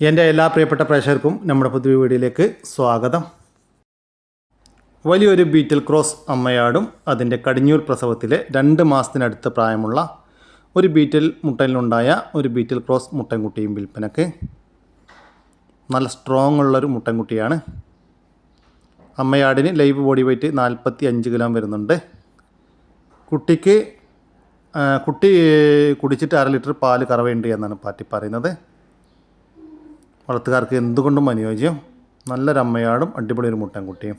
എന്റെ എല്ലാ പ്രിയപ്പെട്ട പ്രേക്ഷകർക്കും നമ്മുടെ പുതിയ വീഡിയോയിലേക്ക് സ്വാഗതം. വലിയൊരു ബീറ്റിൽ ക്രോസ് അമ്മയാടും അതിന്റെ കടിഞ്ഞൂർ പ്രസവത്തിലെ രണ്ട് മാസത്തിനടുത്ത് പ്രായമുള്ള ഒരു ബീറ്റിൽ മുട്ടയിലുണ്ടായ ഒരു ബീറ്റിൽ ക്രോസ് മുട്ടൻകുട്ടിയും വിൽപ്പനക്ക്. നല്ല സ്ട്രോങ് ഉള്ളൊരു മുട്ടൻകുട്ടിയാണ്. അമ്മയാടിന് ലൈവ് ബോഡി വെയ്റ്റ് നാൽപ്പത്തി അഞ്ച് കിലോ വരുന്നുണ്ട്. കുട്ടിക്ക് കുട്ടി കുടിച്ചിട്ട് അര ലിറ്റർ പാൽ കറവയുണ്ട് എന്നാണ് പാർട്ടി പറയുന്നത്. വളർത്തുകാർക്ക് എന്തുകൊണ്ടും അനുയോജ്യം? നല്ലൊരമ്മയാടും അടിപൊളി ഒരു മുട്ടൻകുട്ടിയും.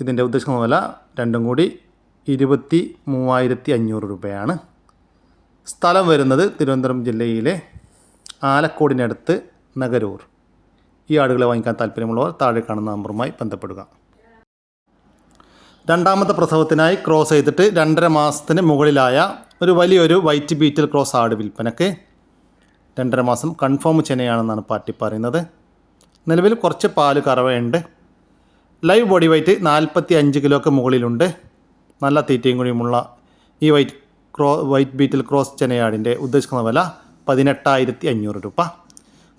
ഇതിന്റെ ഉദ്ദേശിക്കുന്ന വില രണ്ടും കൂടി ഇരുപത്തി മൂവായിരത്തി അഞ്ഞൂറ് രൂപയാണ്. സ്ഥലം വരുന്നത് തിരുവനന്തപുരം ജില്ലയിലെ ആലക്കോടിനടുത്ത് നഗരൂർ. ഈ ആടുകളെ വാങ്ങിക്കാൻ താല്പര്യമുള്ളവർ താഴെ കാണുന്ന നമ്പറുമായി ബന്ധപ്പെടുക. രണ്ടാമത്തെ പ്രസവത്തിനായി ക്രോസ് ചെയ്തിട്ട് രണ്ടര മാസത്തിന് മുകളിലായ ഒരു വലിയൊരു വൈറ്റ് ബീറ്റിൽ ക്രോസ് ആട് വിൽപ്പനക്ക് രണ്ടര മാസം കൺഫേം ചെനയാണെന്നാണ് പാർട്ടി പറയുന്നത്. നിലവിൽ കുറച്ച് പാൽ കറവയുണ്ട്. ലൈവ് ബോഡി വെയ്റ്റ് നാൽപ്പത്തി അഞ്ച് കിലോക്ക് മുകളിലുണ്ട്. നല്ല തീറ്റയും കൂടിയുമുള്ള ഈ white crow white Beetal cross ചെനയാടിന്റെ ഉദ്ദേശിക്കുന്ന വില പതിനെട്ടായിരത്തി അഞ്ഞൂറ് രൂപ.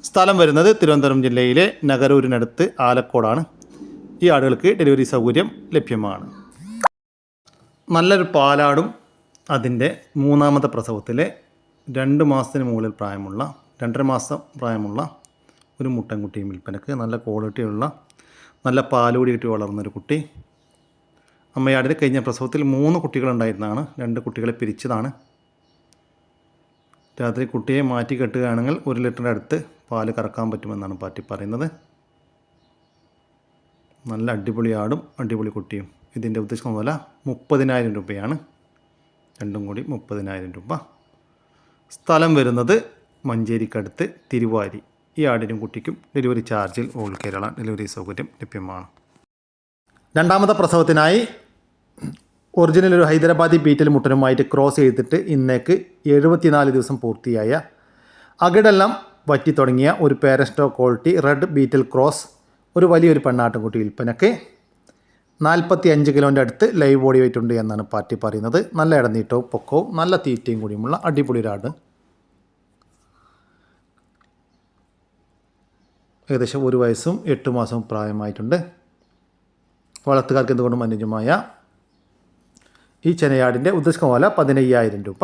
സ്ഥലം വരുന്നത് തിരുവനന്തപുരം ജില്ലയിലെ നഗരൂരിനടുത്ത് ആലക്കോടാണ്. ഈ ആടുകൾക്ക് ഡെലിവറി സൗകര്യം ലഭ്യമാണ്. നല്ലൊരു പാലാടും അതിന്റെ മൂന്നാമത്തെ പ്രസവത്തിലെ രണ്ട് മാസത്തിന് മുകളിൽ പ്രായമുള്ള രണ്ടര മാസം പ്രായമുള്ള ഒരു മുട്ടൻകുട്ടിയും വിൽപ്പനക്ക് നല്ല ക്വാളിറ്റിയുള്ള നല്ല പാലുകൂടി കിട്ടി വളർന്നൊരു കുട്ടി. അമ്മയാടിന് കഴിഞ്ഞ പ്രസവത്തിൽ മൂന്ന് കുട്ടികളുണ്ടായിരുന്നതാണ് രണ്ട് കുട്ടികളെ പിരിച്ചതാണ്. രാത്രി കുട്ടിയെ മാറ്റി കെട്ടുകയാണെങ്കിൽ ഒരു ലിറ്ററിന്റെ അടുത്ത് പാൽ കറക്കാൻ പറ്റുമെന്നാണ് പാറ്റി പറയുന്നത്. നല്ല അടിപൊളി ആടും അടിപൊളി കുട്ടിയും. ഇതിന്റെ ഉദ്ദേശിക്കുന്ന വില മുപ്പതിനായിരം രൂപയാണ്. രണ്ടും കൂടി മുപ്പതിനായിരം രൂപ. സ്ഥലം വരുന്നത് മഞ്ചേരിക്കടുത്ത് തിരുവാരി. ഈ ആടിനും കുട്ടിക്കും ഡെലിവറി ചാർജിൽ ഓൾ കേരള ഡെലിവറി സൗകര്യം ലഭ്യമാണ്. രണ്ടാമത്തെ പ്രസവത്തിനായി ഒറിജിനൽ ഒരു ഹൈദരാബാദി ബീറ്റൽ മുട്ടനുമായിട്ട് ക്രോസ് ചെയ്തിട്ട് ഇന്നേക്ക് എഴുപത്തിനാല് ദിവസം പൂർത്തിയായ അകിടെല്ലാം വറ്റി തുടങ്ങിയ ഒരു പേരസ്റ്റോ ക്വാളിറ്റി റെഡ് ബീറ്റൽ ക്രോസ് ഒരു വലിയൊരു പെണ്ണാട്ടുംകുട്ടി വിൽപ്പനക്ക് നാൽപ്പത്തി അഞ്ച് കിലോന്റെ അടുത്ത് ലൈവ് ബോഡി വെയിറ്റ് ഉണ്ട് എന്നാണ് പാർട്ടി പറയുന്നത്. നല്ല ഇടനീട്ടവും പൊക്കവും നല്ല തീറ്റയും കൂടിയുമുള്ള അടിപൊളി ഒരാട്. ഏകദേശം ഒരു വയസ്സും എട്ട് മാസവും പ്രായമായിട്ടുണ്ട്. വളർത്തുകാർക്ക് എന്തുകൊണ്ടും അനുജമായ ഈ ചെനയാടിന്റെ ഉദ്ദേശിക്കുന്ന വില പതിനയ്യായിരം രൂപ.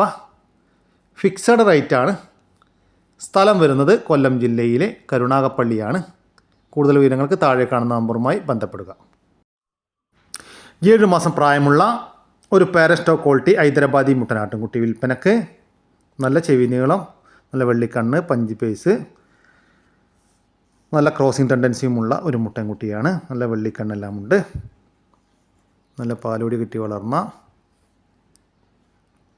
ഫിക്സഡ് റേറ്റാണ് സ്ഥലം വരുന്നത് കൊല്ലം ജില്ലയിലെ കരുണാകപ്പള്ളിയാണ്. കൂടുതൽ വിവരങ്ങൾക്ക് താഴെ കാണുന്ന നമ്പറുമായി ബന്ധപ്പെടുക. ഏഴ് മാസം പ്രായമുള്ള ഒരു പാരസ്റ്റോ ക്വാളിറ്റി ഹൈദരാബാദി മുട്ടനാട്ടുംകുട്ടി വിൽപ്പനക്ക് നല്ല ചെവി നീളം നല്ല വെള്ളിക്കണ്ണ് പഞ്ചി പേസ് നല്ല ക്രോസിങ് ടെൻഡൻസിയുമുള്ള ഒരു മുട്ടൻകുട്ടിയാണ്. നല്ല വെള്ളിക്കണ്ണെല്ലാം ഉണ്ട് നല്ല പാലോടി കിട്ടി വളർന്ന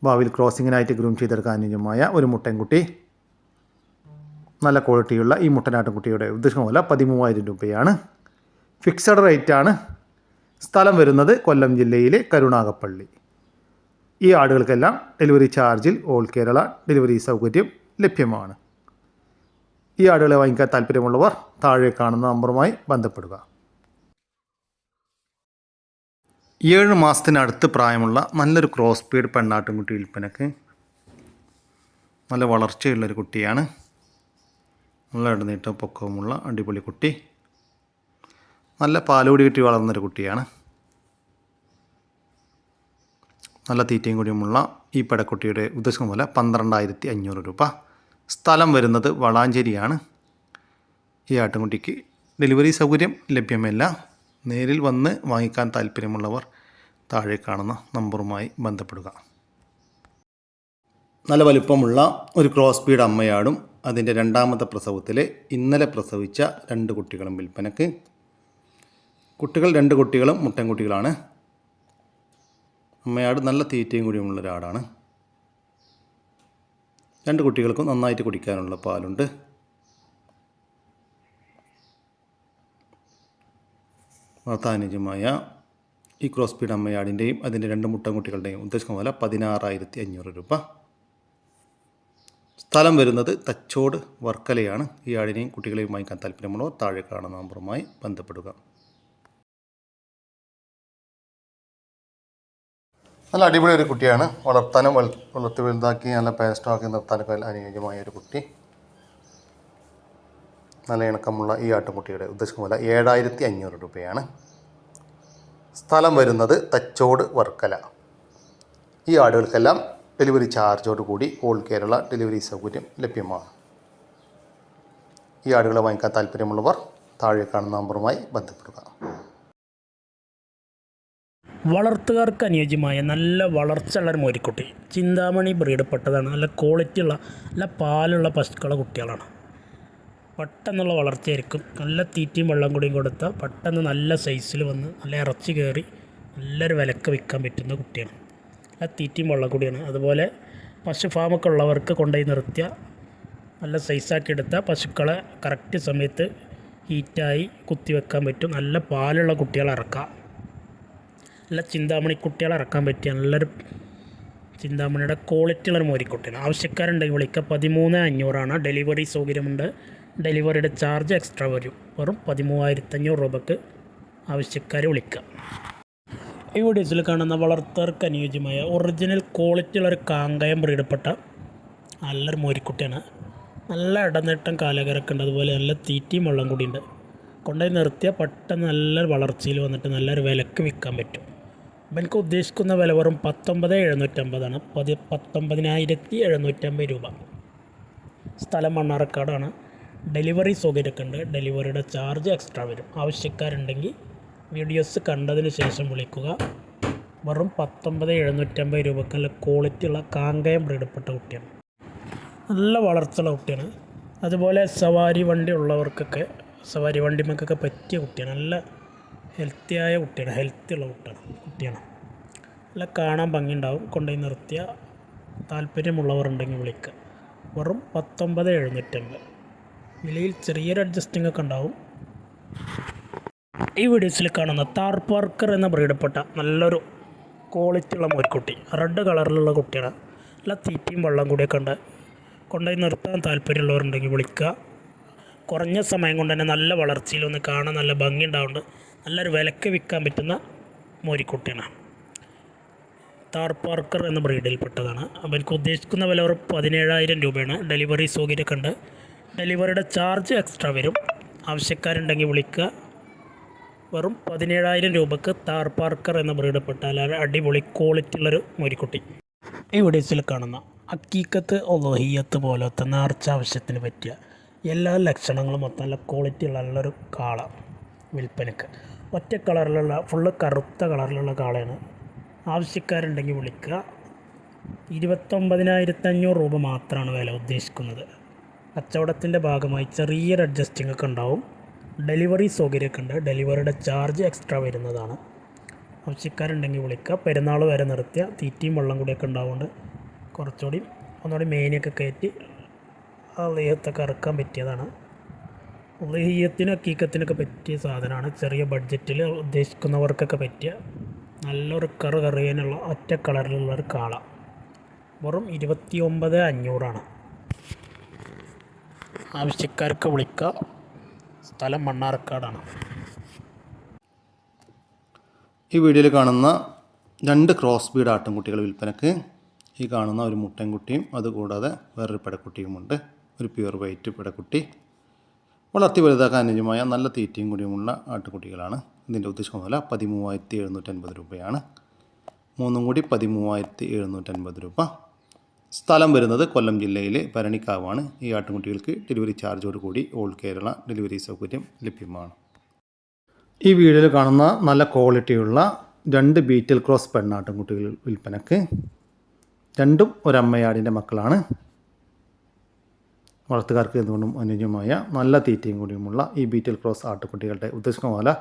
ഭാവിയിൽ ക്രോസിങ്ങിനായിട്ട് ഗ്രൂം ചെയ്തെടുക്കാൻ അനുയോജ്യമായ ഒരു മുട്ടൻകുട്ടി. നല്ല ക്വാളിറ്റിയുള്ള ഈ മുട്ടനാട്ടുംകുട്ടിയുടെ ഉദ്ദേശം പോലെ പതിമൂവായിരം രൂപയാണ്. ഫിക്സഡ് റേറ്റാണ്. സ്ഥലം വരുന്നത് കൊല്ലം ജില്ലയിലെ കരുണാകപ്പള്ളി. ഈ ആടുകൾക്കെല്ലാം ഡെലിവറി ചാർജിൽ ഓൾ കേരള ഡെലിവറി സൗകര്യം ലഭ്യമാണ്. ഈ ആടുകളെ വാങ്ങിക്കാൻ താല്പര്യമുള്ളവർ താഴെ കാണുന്ന നമ്പറുമായി ബന്ധപ്പെടുക. ഏഴ് മാസത്തിനടുത്ത് പ്രായമുള്ള നല്ലൊരു ക്രോസ് സ്പീഡ് പെണ്ണാട്ടുംകുട്ടി വിൽപ്പനക്ക് നല്ല വളർച്ചയുള്ളൊരു കുട്ടിയാണ്. നല്ല ഇടനീട്ടം പൊക്കവുമുള്ള അടിപൊളി കുട്ടി. നല്ല പാലുകൂടി കിട്ടി വളർന്നൊരു കുട്ടിയാണ്. നല്ല തീറ്റയും കൂടിയുമുള്ള ഈ പടക്കുട്ടിയുടെ ഉദ്ദേശം പോലെ പന്ത്രണ്ടായിരത്തി അഞ്ഞൂറ് രൂപ. സ്ഥലം വരുന്നത് വളാഞ്ചേരിയാണ്. ഈ ആട്ടുംകുട്ടിക്ക് ഡെലിവറി സൗകര്യം ലഭ്യമല്ല. നേരിൽ വന്ന് വാങ്ങിക്കാൻ താല്പര്യമുള്ളവർ താഴെ കാണുന്ന നമ്പറുമായി ബന്ധപ്പെടുക. നല്ല വലിപ്പമുള്ള ഒരു ക്രോസ് ബീഡ് അമ്മയാടും അതിന്റെ രണ്ടാമത്തെ പ്രസവത്തിൽ ഇന്നലെ പ്രസവിച്ച രണ്ട് കുട്ടികളും വിൽപ്പനക്ക്. കുട്ടികൾ രണ്ട് കുട്ടികളും മുട്ടൻകുട്ടികളാണ് അമ്മയാട് നല്ല തീറ്റയും കൂടിയുമുള്ള ഒരാടാണ്. രണ്ട് കുട്ടികൾക്കും നന്നായിട്ട് കുടിക്കാനുള്ള പാലുണ്ട്. വളർത്താനുജമായ ഈ ക്രോസ് ബീഡ് അമ്മയാടിന്റെയും അതിന്റെ രണ്ട് മുട്ടൻകുട്ടികളുടെയും ഉദ്ദേശിക്കുന്ന വില പതിനാറായിരത്തി അഞ്ഞൂറ് രൂപ. സ്ഥലം വരുന്നത് തച്ചോട് വർക്കലയാണ്. ഈ ആടിനെയും കുട്ടികളെയും വാങ്ങിക്കാൻ താല്പര്യമുള്ളവർ താഴെ കാണുന്ന നമ്പറുമായി ബന്ധപ്പെടുക. നല്ല അടിപൊളി ഒരു കുട്ടിയാണ്. വളർത്താനും വളർത്തി വലുതാക്കി നല്ല പേസ്റ്റാക്കി നിർത്താനൊക്കെ അനുയോജ്യമായ ഒരു കുട്ടി. നല്ല ഇണക്കമുള്ള ഈ ആട്ടുംകുട്ടിയുടെ ഉദ്ദേശിക്കുന്ന വില ഏഴായിരത്തി അഞ്ഞൂറ് രൂപയാണ്. സ്ഥലം വരുന്നത് തച്ചോട് വർക്കല. ഈ ആടുകൾക്കെല്ലാം ഡെലിവറി ചാർജോട് കൂടി ഓൾ കേരള ഡെലിവറി സൗകര്യം ലഭ്യമാണ്. ഈ ആടുകളെ വാങ്ങിക്കാൻ താല്പര്യമുള്ളവർ താഴെ കാണുന്ന നമ്പറുമായി ബന്ധപ്പെടുക. വളർത്തുകാർക്ക് അനുയോജ്യമായ നല്ല വളർച്ചയുള്ള ഒരു മോരിക്കുട്ടി. ചിന്താമണി ബ്രീഡപ്പെട്ടതാണ് നല്ല ക്വാളിറ്റി ഉള്ള നല്ല പാലുള്ള പശുക്കളെ കുട്ടികളാണ്. പെട്ടെന്നുള്ള വളർച്ചയായിരിക്കും. നല്ല തീറ്റയും വെള്ളം കൂടിയും കൊടുത്താൽ പെട്ടെന്ന് നല്ല സൈസിൽ വന്ന് നല്ല ഇറച്ചി കയറി നല്ലൊരു വിലക്ക് വിൽക്കാൻ പറ്റുന്ന കുട്ടിയാണ്. നല്ല തീറ്റയും വെള്ളം കൂടിയാണ്. അതുപോലെ പശു ഫാമൊക്കെ ഉള്ളവർക്ക് കൊണ്ടുപോയി നിർത്തിയ നല്ല സൈസാക്കി എടുത്താൽ പശുക്കളെ കറക്റ്റ് സമയത്ത് ഹീറ്റായി കുത്തി വെക്കാൻ പറ്റും. നല്ല പാലുള്ള കുട്ടികളെ ഇറക്കാം. നല്ല ചിന്താമണി കുട്ടികളെ ഇറക്കാൻ പറ്റിയ നല്ലൊരു ചിന്താമണിയുടെ ക്വാളിറ്റി ഉള്ളൊരു മോരിക്കുട്ടിയാണ് ആവശ്യക്കാരുണ്ടെങ്കിൽ വിളിക്കുക പതിമൂന്ന് അഞ്ഞൂറാണ്. ഡെലിവറി സൗകര്യമുണ്ട്. ഡെലിവറിയുടെ ചാർജ് എക്സ്ട്രാ വരും. വെറും പതിമൂവായിരത്തഞ്ഞൂറ് രൂപക്ക് ആവശ്യക്കാർ വിളിക്കുക ഈ വീഡിയോസിൽ കാണുന്ന വളർത്തർക്ക് അനുയോജ്യമായ ഒറിജിനൽ ക്വാളിറ്റി ഉള്ളൊരു കാങ്കയം ബ്രീഡപ്പെട്ട നല്ലൊരു മോരിക്കുട്ടിയാണ് നല്ല ഇടനീട്ടം കാലകരൊക്കെ ഉണ്ട്. അതുപോലെ നല്ല തീറ്റയും വെള്ളം കൂടിയുണ്ട്. കൊണ്ടുപോയി നിർത്തിയാൽ പെട്ടെന്ന് നല്ല വളർച്ചയിൽ വന്നിട്ട് നല്ലൊരു വിലക്ക് വിൽക്കാൻ പറ്റും. എനിക്ക് ഉദ്ദേശിക്കുന്ന വില വെറും പത്തൊമ്പത് എഴുന്നൂറ്റമ്പതാണ്. പതി പത്തൊമ്പതിനായിരത്തി എഴുന്നൂറ്റമ്പത് രൂപ. സ്ഥലം മണ്ണാർക്കാടാണ്. ഡെലിവറി സൗകര്യമൊക്കെ ഉണ്ട്. ഡെലിവറിയുടെ ചാർജ് എക്സ്ട്രാ വരും. ആവശ്യക്കാരുണ്ടെങ്കിൽ വീഡിയോസ് കണ്ടതിന് ശേഷം വിളിക്കുക. വെറും പത്തൊമ്പത് എഴുന്നൂറ്റമ്പത് രൂപക്ക് നല്ല ക്വാളിറ്റിയുള്ള കാങ്കയം ബ്രീഡപ്പെട്ട കുട്ടിയാണ്. നല്ല വളർച്ചയുള്ള കുട്ടിയാണ്. അതുപോലെ സവാരി വണ്ടി ഉള്ളവർക്കൊക്കെ സവാരി വണ്ടിമക്കൊക്കെ പറ്റിയ കുട്ടിയാണ്. നല്ല ഹെൽത്തിയായ കുട്ടിയാണ്. ഹെൽത്തി ഉള്ള കുട്ടിയാണ്. കുട്ടിയാണ് അല്ല കാണാൻ ഭംഗിയുണ്ടാവും. കൊണ്ടുപോയി നിർത്തിയ താല്പര്യമുള്ളവരുണ്ടെങ്കിൽ വിളിക്കുക വെറും പത്തൊമ്പത് എഴുന്നൂറ്റമ്പത്. വിലയിൽ ചെറിയൊരു അഡ്ജസ്റ്റിംഗ് ഒക്കെ ഉണ്ടാവും. ഈ വീഡിയോസിൽ കാണുന്ന താർ പാർക്കർ എന്ന ബ്രീഡപ്പെട്ട നല്ലൊരു ക്വാളിറ്റി ഉള്ള മോരിക്കുട്ടി റെഡ് കളറിലുള്ള കുട്ടിയാണ്. നല്ല തീറ്റയും വെള്ളം കൂടിയൊക്കെ ഉണ്ട്. കൊണ്ടുപോയി നിർത്താൻ താല്പര്യമുള്ളവരുണ്ടെങ്കിൽ വിളിക്കുക കുറഞ്ഞ സമയം കൊണ്ട് തന്നെ നല്ല വളർച്ചയിൽ ഒന്ന് കാണാൻ നല്ല ഭംഗി ഉണ്ടാവുന്നുണ്ട് നല്ലൊരു വിലക്ക് വിൽക്കാൻ പറ്റുന്ന മോരിക്കുട്ടിയാണ്. താർ പാർക്കർ എന്ന ബ്രീഡിൽപ്പെട്ടതാണ് അപ്പോൾ എനിക്ക് ഉദ്ദേശിക്കുന്ന വില ഒരു പതിനേഴായിരം രൂപയാണ്. ഡെലിവറി സൗകര്യമൊക്കെ ഉണ്ട്. ഡെലിവറിയുടെ ചാർജ് എക്സ്ട്രാ വരും. ആവശ്യക്കാരുണ്ടെങ്കിൽ വിളിക്കുക. വെറും പതിനേഴായിരം രൂപക്ക് താർ പാർക്കർ എന്ന ബ്രീഡപ്പെട്ട അല്ലാതെ അടിപൊളി ക്വാളിറ്റി ഉള്ളൊരു മോരിക്കുട്ടി. ഈ വീഡിയോസിൽ കാണുന്ന അക്കീക്കത്ത് ഒലോഹിയത്ത് പോലത്തെ നേർച്ച ആവശ്യത്തിന് പറ്റിയ എല്ലാ ലക്ഷണങ്ങളും മൊത്തം നല്ല ക്വാളിറ്റി ഉള്ള നല്ലൊരു കാള വിൽപ്പനക്ക്. ഒറ്റ കളറിലുള്ള ഫുള്ള് കറുത്ത കളറിലുള്ള കാളയാണ്. ആവശ്യക്കാരുണ്ടെങ്കിൽ വിളിക്കുക. ഇരുപത്തൊമ്പതിനായിരത്തഞ്ഞൂറ് രൂപ മാത്രമാണ് വില ഉദ്ദേശിക്കുന്നത്. കച്ചവടത്തിന്റെ ഭാഗമായി ചെറിയൊരു അഡ്ജസ്റ്റിംഗ് ഒക്കെ ഉണ്ടാവും. ഡെലിവറി സൗകര്യമൊക്കെ ഉണ്ട്. ഡെലിവറിയുടെ ചാർജ് എക്സ്ട്രാ വരുന്നതാണ്. ആവശ്യക്കാരുണ്ടെങ്കിൽ വിളിക്കുക. പെരുന്നാൾ വരെ നിർത്തിയ തീറ്റയും വെള്ളം കൂടിയൊക്കെ ഉണ്ടാവുകൊണ്ട് കുറച്ചുകൂടി ഒന്നുകൂടി മേനിയൊക്കെ കയറ്റി ആ ദേഹത്തൊക്കെ ഇറക്കാൻ പറ്റിയതാണ്. ലെയ്യത്തിനും അക്കീക്കത്തിനൊക്കെ പറ്റിയ സാധനമാണ്. ചെറിയ ബഡ്ജറ്റിൽ ഉദ്ദേശിക്കുന്നവർക്കൊക്കെ പറ്റിയ നല്ലൊരു കറ് കറിയാനുള്ള ഒറ്റ കളറിലുള്ള ഒരു കാള. വെറും ഇരുപത്തി ഒമ്പത് അഞ്ഞൂറാണ്. ആവശ്യക്കാർക്ക് വിളിക്കുക സ്ഥലം മണ്ണാർക്കാടാണ്. ഈ വീഡിയോയിൽ കാണുന്ന രണ്ട് ക്രോസ് ബീഡ് ആട്ടിൻകുട്ടികൾ വിൽപ്പനക്ക് ഈ കാണുന്ന ഒരു മുട്ടൻകുട്ടിയും അതുകൂടാതെ വേറൊരു പെടക്കുട്ടിയുമുണ്ട്. ഒരു പ്യുവർ വൈറ്റ് പെടക്കുട്ടി. വളർത്തി വലുതാക്കാൻ അനുയോജ്യമായ നല്ല തീറ്റയും കൂടിയുമുള്ള ആട്ടുകുട്ടികളാണ്. ഇതിന്റെ ഉദ്ദേശം വില പതിമൂവായിരത്തി എഴുന്നൂറ്റൻപത് രൂപയാണ്. മൂന്നും കൂടി പതിമൂവായിരത്തി എഴുന്നൂറ്റൻപത് രൂപ. സ്ഥലം വരുന്നത് കൊല്ലം ജില്ലയിലെ ഭരണിക്കാവാണ്. ഈ ആട്ടുകുട്ടികൾക്ക് ഡെലിവറി ചാർജോട് കൂടി ഓൾ കേരള ഡെലിവറി സൗകര്യം ലഭ്യമാണ്. ഈ വീഡിയോയിൽ കാണുന്ന നല്ല ക്വാളിറ്റിയുള്ള രണ്ട് ബീറ്റൽ ക്രോസ് പെണ്ണാട്ടുംകുട്ടികൾ വിൽപ്പനക്ക്. രണ്ടും ഒരമ്മയാടിന്റെ മക്കളാണ്. വളർത്തുകാർക്ക് എന്തുകൊണ്ടും അനുയോജ്യമായ നല്ല തീറ്റയും കൂടിയുമുള്ള ഈ ബീറ്റൽ ക്രോസ് ആട്ടുകുട്ടികളുടെ ഉദ്ദേശിക്കുന്ന പോലെ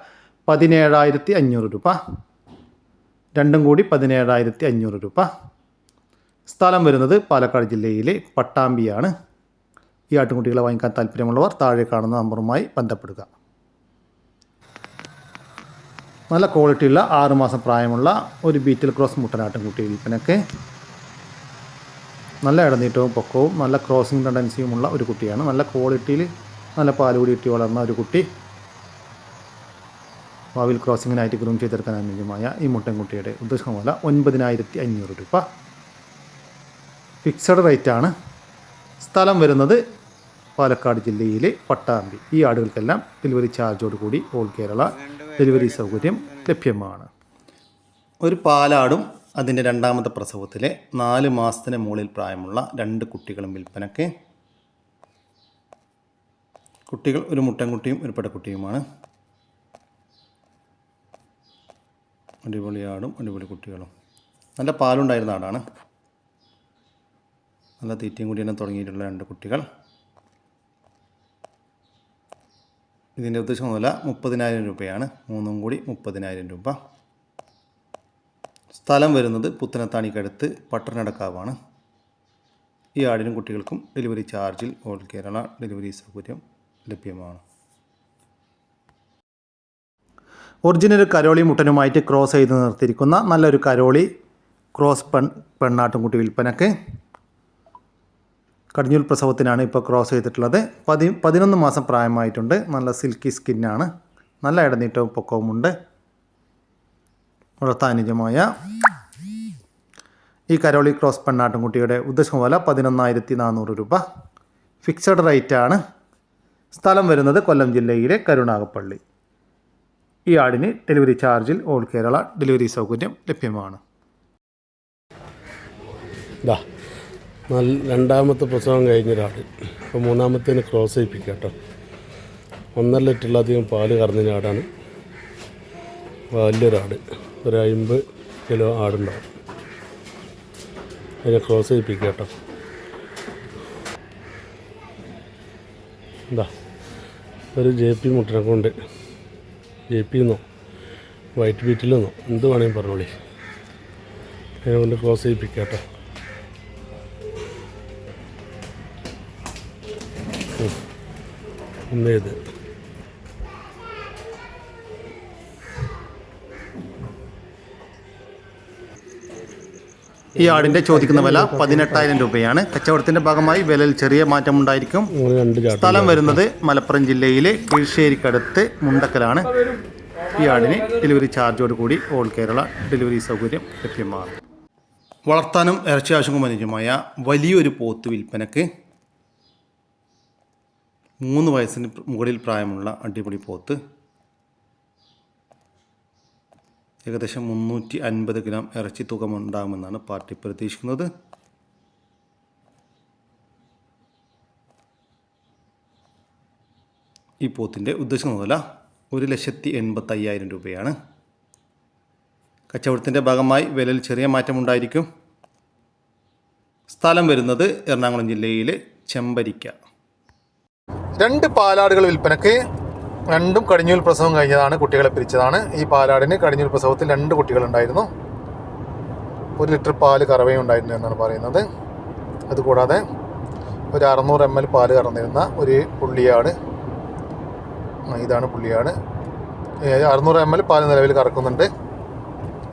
പതിനേഴായിരത്തി അഞ്ഞൂറ് രൂപ. രണ്ടും കൂടി പതിനേഴായിരത്തി അഞ്ഞൂറ് രൂപ. സ്ഥലം വരുന്നത് പാലക്കാട് ജില്ലയിലെ പട്ടാമ്പിയാണ്. ഈ ആട്ടുകുട്ടികളെ വാങ്ങിക്കാൻ താല്പര്യമുള്ളവർ താഴെ കാണുന്ന നമ്പറുമായി ബന്ധപ്പെടുക. നല്ല ക്വാളിറ്റിയുള്ള ആറുമാസം പ്രായമുള്ള ഒരു ബീറ്റൽ ക്രോസ് മുട്ടനാട്ടുംകുട്ടി വിൽപ്പനക്ക് നല്ല ഇടനീട്ടവും പൊക്കവും നല്ല ക്രോസിംഗ് ടെൻഡൻസിയുമുള്ള ഒരു കുട്ടിയാണ്. നല്ല ക്വാളിറ്റിയിൽ നല്ല പാലുകൂടി ഇട്ടി വളർന്ന ഒരു കുട്ടി വാവിൽ ക്രോസിങ്ങിനായിട്ട് ഗ്രൂം ചെയ്തെടുക്കാൻ അനുയോജ്യമായ ഈ മുട്ടൻകുട്ടിയുടെ ഉദ്ദേശം വില ഒൻപതിനായിരത്തി അഞ്ഞൂറ് രൂപ. ഫിക്സഡ് റേറ്റ് ആണ്. സ്ഥലം വരുന്നത് പാലക്കാട് ജില്ലയിലെ പട്ടാമ്പി. ഈ ആടുകൾക്കെല്ലാം ഡെലിവറി ചാർജോട് കൂടി ഓൾ കേരള ഡെലിവറി സൗകര്യം ലഭ്യമാണ്. ഒരു പാലാടും അതിന്റെ രണ്ടാമത്തെ പ്രസവത്തിൽ നാല് മാസത്തിന് മുകളിൽ പ്രായമുള്ള രണ്ട് കുട്ടികളും വിൽപ്പനയ്ക്ക്. കുട്ടികൾ ഒരു മുട്ടൻകുട്ടിയും ഒരു പെടക്കുട്ടിയുമാണ് അടിപൊളി ആടും അടിപൊളി കുട്ടികളും. നല്ല പാലുണ്ടായിരുന്ന ആടാണ്. നല്ല തീറ്റയും കൂടി തന്നെ തുടങ്ങിയിട്ടുള്ള രണ്ട് കുട്ടികൾ. ഇതിന്റെ ഉദ്ദേശം വില മുപ്പതിനായിരം രൂപയാണ്. മൂന്നും കൂടി മുപ്പതിനായിരം രൂപ. സ്ഥലം വരുന്നത് പുത്തനത്താണിക്കടുത്ത് പട്ടണടക്കാവാണ്. ഈ ആടിനും കുട്ടികൾക്കും ഡെലിവറി ചാർജിൽ ഓൾ കേരള ഡെലിവറി സൗകര്യം ലഭ്യമാണ്. ഒറിജിനൽ കരോളി മുട്ടനുമായിട്ട് ക്രോസ് ചെയ്ത് നിർത്തിയിരിക്കുന്ന നല്ലൊരു കരോളി ക്രോസ് പെൺ പെണ്ണാട്ടുംകുട്ടി വിൽപ്പനക്ക്. കടിഞ്ഞൂൽ പ്രസവത്തിനാണ് ഇപ്പോൾ ക്രോസ് ചെയ്തിട്ടുള്ളത്. പതി പതിനൊന്ന് മാസം പ്രായമായിട്ടുണ്ട്. നല്ല സിൽക്കി സ്കിന്നാണ് നല്ല ഇടനീട്ടവും പൊക്കവുമുണ്ട്. വളർത്താനുജമായ ഈ കരോളി ക്രോസ് പെണ്ണാട്ടുംകുട്ടിയുടെ ഉദ്ദേശം വില പതിനൊന്നായിരത്തി നാനൂറ് രൂപ ഫിക്സഡ് റേറ്റാണ് സ്ഥലം വരുന്നത് കൊല്ലം ജില്ലയിലെ കരുണാകപ്പള്ളി ഈ ആടിന് ഡെലിവറി ചാർജിൽ ഓൾ കേരള ഡെലിവറി സൗകര്യം ലഭ്യമാണ്. രണ്ടാമത്തെ പ്രസവം കഴിഞ്ഞൊരാട് അപ്പോൾ മൂന്നാമത്തേന് ക്രോസ് ചെയ്യിപ്പിക്കുക കേട്ടോ. ഒന്നര ലിറ്ററിലധികം പാൽ കറന്നിനാടാണ് വലിയൊരാട്. ഒരു അമ്പത് കിലോ ആടുണ്ടാവും. അതിനെ ക്രോസ് ചെയ്യിപ്പിക്കുക കേട്ടോ. എന്താ ഒരു ജെ പി മുട്ടനെ കൊണ്ട് ജെ പി എന്നോ വൈറ്റ് ബീറ്റിലെന്നോ എന്ത് വേണമെങ്കിൽ പറഞ്ഞോളി. അതിനെ കൊണ്ട് ക്രോസ് ചെയ്യിപ്പിക്കുക കേട്ടോ. ഒന്ന് ഇത്. ഈ ആടിന്റെ ചോദിക്കുന്ന വില പതിനെട്ടായിരം രൂപയാണ്. കച്ചവടത്തിന്റെ ഭാഗമായി വിലയിൽ ചെറിയ മാറ്റമുണ്ടായിരിക്കും. സ്ഥലം വരുന്നത് മലപ്പുറം ജില്ലയിലെ കീഴ്ശ്ശേരിക്കടുത്ത് മുണ്ടക്കലാണ്. ഈ ആടിന് ഡെലിവറി ചാർജോട് കൂടി ഓൾ കേരള ഡെലിവറി സൗകര്യം ലഭ്യമാണ്. വളർത്താനും ഇറച്ചി ആവശ്യങ്ങൾ അനുയോജ്യമായ വലിയൊരു പോത്ത് വിൽപ്പനക്ക് മൂന്ന് വയസ്സിന് മുകളിൽ പ്രായമുള്ള അടിപൊളി പോത്ത് ഏകദേശം മുന്നൂറ്റി അൻപത് ഗ്രാം ഇറച്ചി തൂക്കമുണ്ടാകുമെന്നാണ് പാർട്ടി പ്രതീക്ഷിക്കുന്നത്. ഈ പോത്തിന്റെ ഉദ്ദേശം വില ഒരു ലക്ഷത്തി എൺപത്തയ്യായിരം രൂപയാണ്. കച്ചവടത്തിന്റെ ഭാഗമായി വിലയിൽ ചെറിയ മാറ്റമുണ്ടായിരിക്കും സ്ഥലം വരുന്നത് എറണാകുളം ജില്ലയിലെ ചെമ്പരിക്ക. രണ്ട് പാലാടുകൾ വിൽപ്പനക്ക് രണ്ടും കടിഞ്ഞൂൽ പ്രസവം കഴിഞ്ഞതാണ് കുട്ടികളെ പിരിച്ചതാണ്. ഈ പാലാടിന് കടിഞ്ഞൂൽ പ്രസവത്തിൽ രണ്ട് കുട്ടികളുണ്ടായിരുന്നു. ഒരു ലിറ്റർ പാൽ കറവയും ഉണ്ടായിരുന്നു എന്നാണ് പറയുന്നത്. അതുകൂടാതെ ഒരു അറുന്നൂറ് എം എൽ പാൽ കറന്നിരുന്ന ഒരു പുള്ളിയാണ്. ഇതാണ് പുള്ളിയാണ്. അറുന്നൂറ് എം എൽ പാൽ നിലവിൽ കറക്കുന്നുണ്ട്.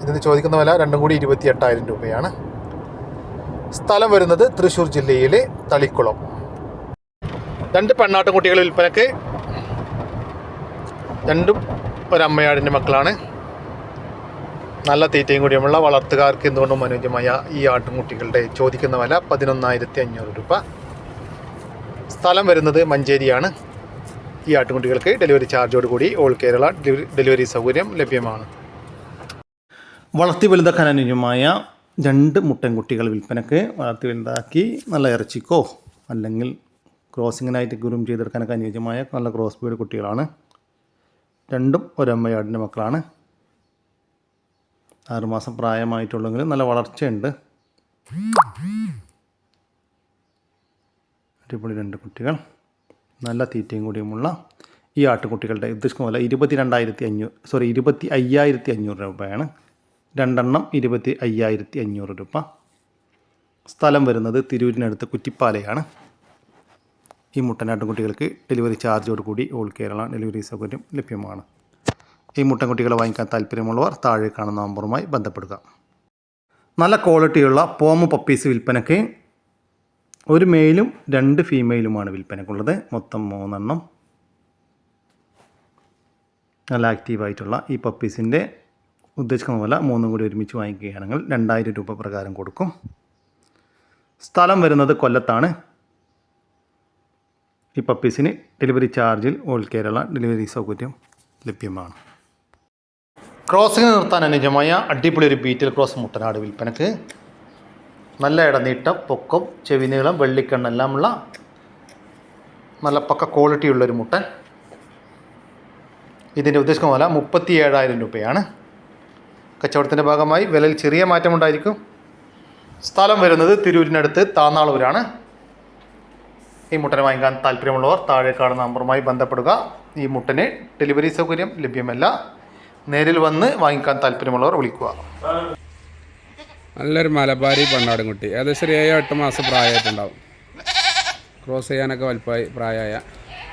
ഇതിന് ചോദിക്കുന്ന വില രണ്ടും കൂടി ഇരുപത്തി എട്ടായിരം രൂപയാണ്. സ്ഥലം വരുന്നത് തൃശ്ശൂർ ജില്ലയിലെ തളിക്കുളം. രണ്ട് പെണ്ണാട്ടുകുട്ടികൾ വിൽപ്പനക്ക് രണ്ടും ഒരമ്മയാടിന്റെ മക്കളാണ്. നല്ല തീറ്റയും കൂടിയുമുള്ള വളർത്തുകാർക്ക് എന്തുകൊണ്ടും അനുയോജ്യമായ ഈ ആട്ടുംകുട്ടികളുടെ ചോദിക്കുന്ന വില പതിനൊന്നായിരത്തി അഞ്ഞൂറ് രൂപ. സ്ഥലം വരുന്നത് മഞ്ചേരിയാണ്. ഈ ആട്ടുംകുട്ടികൾക്ക് ഡെലിവറി ചാർജോട് കൂടി ഓൾ കേരള ഡെലിവറി- സൗകര്യം ലഭ്യമാണ്. വളർത്തി വലുതാക്കാൻ അനുയോജ്യമായ രണ്ട് മുട്ടൻകുട്ടികൾ വിൽപ്പനക്ക് വളർത്തി വലുതാക്കി നല്ല ഇറച്ചിക്കോ അല്ലെങ്കിൽ ക്രോസിങ്ങിനായിട്ട് ഗ്രൂം ചെയ്തെടുക്കാനൊക്കെ അനുയോജ്യമായ നല്ല ക്രോസ് ബീഡ് കുട്ടികളാണ്. രണ്ടും ഒരമ്മയാടിന്റെ മക്കളാണ്. ആറുമാസം പ്രായമായിട്ടുള്ളെങ്കിലും നല്ല വളർച്ചയുണ്ട്. അടിപൊളി രണ്ട് കുട്ടികൾ. നല്ല തീറ്റയും കൂടിയുമുള്ള ഈ ആട്ടുകുട്ടികളുടെ ഉദ്ദേശിക്കുന്ന പോലെ ഇരുപത്തി രണ്ടായിരത്തി അഞ്ഞൂറ് സോറി ഇരുപത്തി അയ്യായിരത്തി അഞ്ഞൂറ് രൂപയാണ്. രണ്ടെണ്ണം ഇരുപത്തി അയ്യായിരത്തി അഞ്ഞൂറ് രൂപ. സ്ഥലം വരുന്നത് തിരൂരിനടുത്ത് കുറ്റിപ്പാലയാണ്. ഈ മുട്ടനാട്ടുകുട്ടികൾക്ക് ഡെലിവറി ചാർജോട് കൂടി ഓൾ കേരള ഡെലിവറി സൗകര്യം ലഭ്യമാണ്. ഈ മുട്ടൻ മുട്ടൻകുട്ടികളെ വാങ്ങിക്കാൻ താല്പര്യമുള്ളവർ താഴെ കാണുന്ന നമ്പറുമായി ബന്ധപ്പെടുക. നല്ല ക്വാളിറ്റിയുള്ള പോമ പപ്പീസ് വിൽപ്പനയ്ക്ക് ഒരു മെയിലും രണ്ട് ഫീമെയിലുമാണ് വിൽപ്പനക്കുള്ളത്. മൊത്തം മൂന്നെണ്ണം. നല്ല ആക്റ്റീവായിട്ടുള്ള ഈ പപ്പീസിന്റെ ഉദ്ദേശിക്കുന്ന പോലെ മൂന്നും കൂടി ഒരുമിച്ച് വാങ്ങിക്കുകയാണെങ്കിൽ രണ്ടായിരം രൂപ പ്രകാരം കൊടുക്കും. സ്ഥലം വരുന്നത് കൊല്ലത്താണ്. ഈ പപ്പീസിന് ഡെലിവറി ചാർജിൽ ഓൾ കേരള ഡെലിവറി സൗകര്യം ലഭ്യമാണ്. ക്രോസിംഗ് നിർത്താൻ അനുജമായ അടിപൊളി ഒരു ബീറ്റൽ ക്രോസ് മുട്ടനാട് വിൽപ്പനക്ക്. നല്ല ഇടനീട്ടം പൊക്കം ചെവി നീളം വെള്ളിക്കണ്ണെല്ലാമുള്ള നല്ല പക്ക ക്വാളിറ്റി ഉള്ളൊരു മുട്ടൻ. ഇതിന്റെ ഉദ്ദേശം വില മുപ്പത്തി ഏഴായിരം രൂപയാണ്. കച്ചവടത്തിന്റെ ഭാഗമായി വിലയിൽ ചെറിയ മാറ്റമുണ്ടായിരിക്കും. സ്ഥലം വരുന്നത് തിരൂരിനടുത്ത് താന്നാളൂരാണ്. ഈ മുട്ടനെ വാങ്ങിക്കാൻ താല്പര്യമുള്ളവർ താഴെ കാണുന്ന നമ്പറുമായി ബന്ധപ്പെടുക. ഈ മുട്ടന് ഡെലിവറി സൗകര്യം ലഭ്യമല്ല. നേരിൽ വന്ന് വാങ്ങിക്കാൻ താല്പര്യമുള്ളവർ വിളിക്കുക. നല്ലൊരു മലബാരി പണ്ടാടും കുട്ടി. ഏകദേശം ഏഴോ എട്ട് മാസം പ്രായമായിട്ടുണ്ടാവും. ക്രോസ് ചെയ്യാനൊക്കെ വലുപ്പമായി പ്രായമായ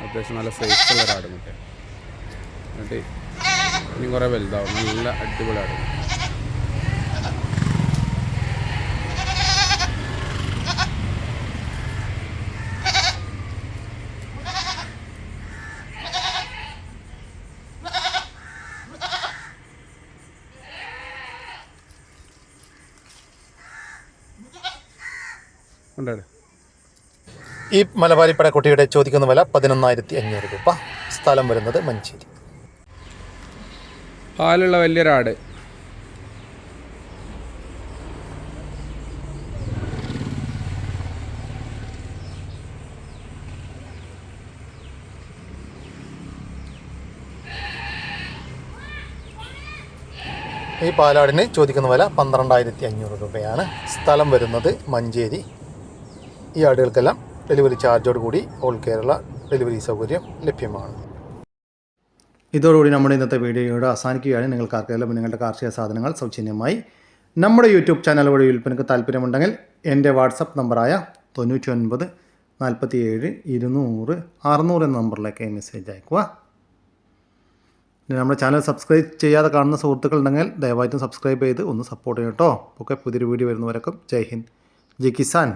അത്യാവശ്യം നല്ല സേഫ് ഒരു ആടുംകുട്ടി എന്നിട്ട് ഇനി കുറേ വലുതാവും. നല്ല അടിപൊളി ആടും ഉണ്ടായിരുന്നു ഈ മലബാരി പടക്കുട്ടിയുടെ ചോദിക്കുന്ന വില പതിനൊന്നായിരത്തി അഞ്ഞൂറ് രൂപ. സ്ഥലം വരുന്നത് മഞ്ചേരി. പാലുള്ള വലിയൊരാട്. ഈ പാലാടിന് ചോദിക്കുന്ന വില പന്ത്രണ്ടായിരത്തി അഞ്ഞൂറ് രൂപയാണ്. സ്ഥലം വരുന്നത് മഞ്ചേരി. ഈ ആടുകൾക്കെല്ലാം ഡെലിവറി ചാർജോട് കൂടി ഓൾ കേരള ഡെലിവറി സൗകര്യം ലഭ്യമാണ്. ഇതോടുകൂടി നമ്മുടെ ഇന്നത്തെ വീഡിയോയോട് അവസാനിക്കുകയാണ്. നിങ്ങൾക്ക് ആർക്കെല്ലാം നിങ്ങളുടെ കാർഷിക സാധനങ്ങൾ സൗജന്യമായി നമ്മുടെ യൂട്യൂബ് ചാനൽ വഴി വിൽപ്പനക്ക് താല്പര്യമുണ്ടെങ്കിൽ എന്റെ വാട്സപ്പ് നമ്പറായ തൊണ്ണൂറ്റി ഒൻപത് നാൽപ്പത്തി ഏഴ് ഇരുന്നൂറ് അറുന്നൂറ് എന്ന നമ്പറിലേക്ക് മെസ്സേജ് അയക്കുക. നമ്മുടെ ചാനൽ സബ്സ്ക്രൈബ് ചെയ്യാതെ കാണുന്ന സുഹൃത്തുക്കൾ ഉണ്ടെങ്കിൽ ദയവായിട്ടും സബ്സ്ക്രൈബ് ചെയ്ത് ഒന്ന് സപ്പോർട്ട് ചെയ്യട്ടോ ഓക്കെ പുതിയൊരു വീഡിയോ വരുന്നവരൊക്കെ ജയ് ഹിന്ദ്. ജയ് കിസാൻ.